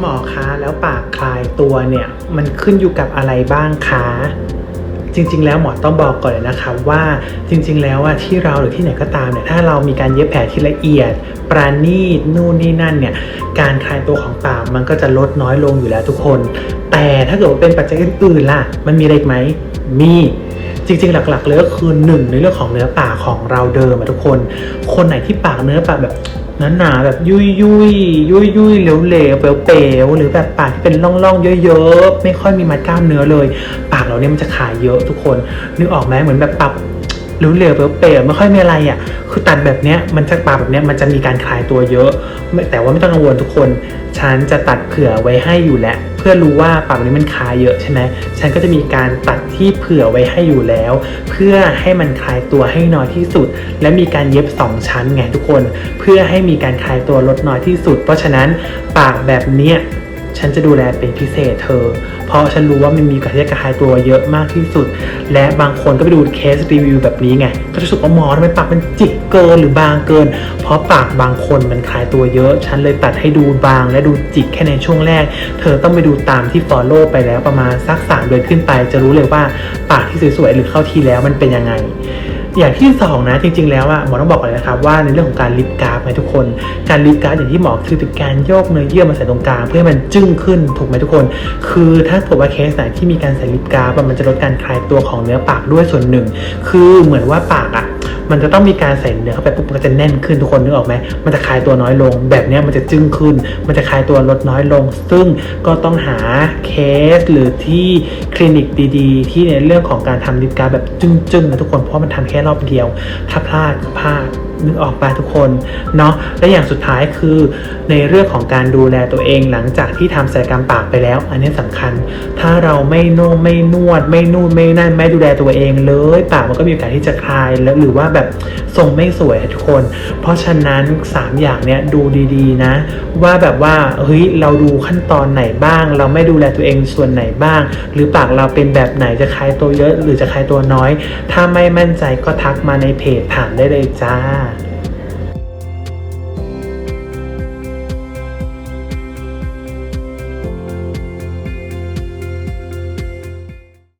หมอคะแล้วปากคลายตัวเนี่ยมันขึ้นอยู่กับอะไรบ้างคะจริง ๆ แล้วหมอต้องบอกก่อนเลยนะคะว่าจริง ๆ แล้วอะที่เราหรือที่ไหนก็ตามเนี่ยถ้าเรามีการเย็บแผลที่ละเอียด ปราณีตนู่นนี่นั่นเนี่ยการคลายตัวของปากมันก็จะลดน้อยลงอยู่แล้วทุกคน แต่ถ้าเกิดว่าเป็นปัจจัยอื่นๆล่ะ มันมีอะไรไหมมี จริงๆ หลักๆเลยก็คือหนึ่งในเรื่องของเนื้อปากของเราเดิมอะทุกคน คนไหนที่ปากเนื้อปากแบบหนาๆแบบยุยยุยยุยยุยเหลวเลวเปลวเปลวๆหรือแบบปากที่เป็นร่องๆเยอะๆไม่ค่อยมีมัดกล้ามเนื้อเลย ปากเราเนี่ยมันจะขายเยอะทุกคนนึกออกไหมเหมือนแบบปรับ หลวๆเปลวเปลวๆไม่ค่อยมีอะไรอะคือตัดแบบเนี้ยมันจะปากแบบเนี้ยมันจะมีการคลายตัวเยอะ แต่ว่าไม่ต้องกังวลทุกคนฉันจะตัดเผื่อไว้ให้อยู่แล้วเพื่อรู้ว่าปากนี้มันคลายเยอะใช่ไหมฉันก็จะมีการตัดที่เผื่อไว้ให้อยู่แล้ว เพื่อให้มันคลายตัวให้น้อยที่สุด และมีการเย็บ 2 ชั้นไงทุกคน เพื่อให้มีการคลายตัวลดน้อยที่สุด เพราะฉะนั้นปากแบบเนี้ย ฉันจะดูแลเป็นพิเศษเธอ เพราะฉันรู้ว่ามันมีการที่จะคลายตัวเยอะมากที่สุด และบางคนก็ไปดูเคสรีวิวแบบนี้ไง ก็จะรู้สึกว่าหมอทำไมปากมันจิกเกินหรือบางเกิน เพราะปากบางคนมันคลายตัวเยอะ ฉันเลยตัดให้ดูบางและดูจิกแค่ในช่วงแรก เธอต้องไปดูตามที่ follow ไปแล้วประมาณสักสามเดือนขึ้นไป จะรู้เลยว่าปากที่สวยๆหรือเข้าทีแล้วมันเป็นยังไง อย่างที่สองนะจริง ๆ แล้วอะหมอต้องบอกก่อนเลยนะครับว่าในเรื่องของการลิฟกราฟไงทุกคน การลิฟกราฟอย่างที่หมอคือเป็นการโยกเนื้อเยื่อมาใส่ตรงกลางเพื่อให้มันจึ้งขึ้นถูกไหมทุกคน คือถ้าผมว่าเคสไหนที่มีการใส่ลิฟกราฟอะมันจะลดการคลายตัวของเนื้อปากด้วยส่วนหนึ่ง คือเหมือนว่าปากอะ มันจะต้องมีการใส่เนื้อเข้าไปปุ๊บมันก็จะแน่นขึ้นทุกคนนึกออกไหมมันจะคลายตัวน้อยลง แบบนี้มันจะจึ้งขึ้น มันจะคลายตัวลดน้อยลง ซึ่งก็ต้องหาเคสหรือที่คลินิกดีๆ ที่ในเรื่องของการทำลิปกรารแบบจึ้งๆนะทุกคนเพราะมันทำแค่รอบเดียว ถ้าพลาดก็พลาด นึกออกไปทุกคนเนาะและอย่างสุดท้ายคือในเรื่องของการดูแลตัวเองหลังจากที่ทำศัลยกรรมปากไปแล้ว อันนี้สำคัญ ถ้าเราไม่นุ่มไม่นวด ไม่นู่นไม่นั่นไม่ดูแลตัวเองเลยปากมันก็มีโอกาสที่จะคลายแล้วหรือว่าแบบทรงไม่สวยทุกคน เพราะฉะนั้น 3 อย่างเนี้ยดูดีๆนะ ว่าแบบว่าเฮ้ยเราดูขั้นตอนไหนบ้าง เราไม่ดูแลตัวเองส่วนไหนบ้าง หรือปากเราเป็นแบบไหนจะคลายตัวเยอะ หรือจะคลายตัวน้อย ถ้าไม่มั่นใจก็ทักมาในเพจถามได้เลยจ้า